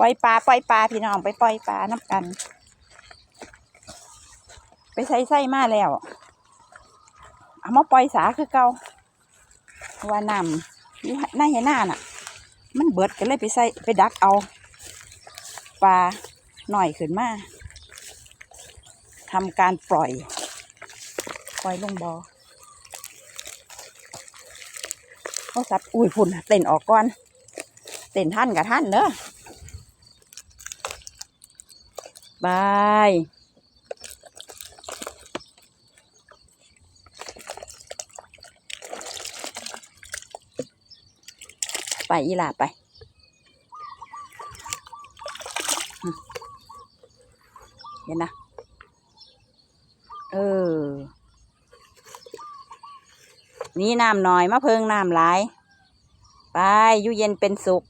ปล่อยปลาปล่อยปลาพี่น้องไปปล่อยปลานับกัน ไปใส่ไส้มาแล้วเอามาปล่อยสาคือเก่าว่านำอยู่ในเห็นหน้าน่ะ มันเบิดก็เลยไปใส่ไปดักเอาปลาหน่อยขึ้นมาทำการปล่อย ปล่อยลงบอ่อเขาสับอุ้ยฝุ่นเต้นออกก่อน เต้นท่านกับท่านเนอะ บายไปอีหลาไปเห็นนะ เออ นี่น้ำหน่อยมะเพิงน้ำหลาย ไปอยู่เย็นเป็นสุข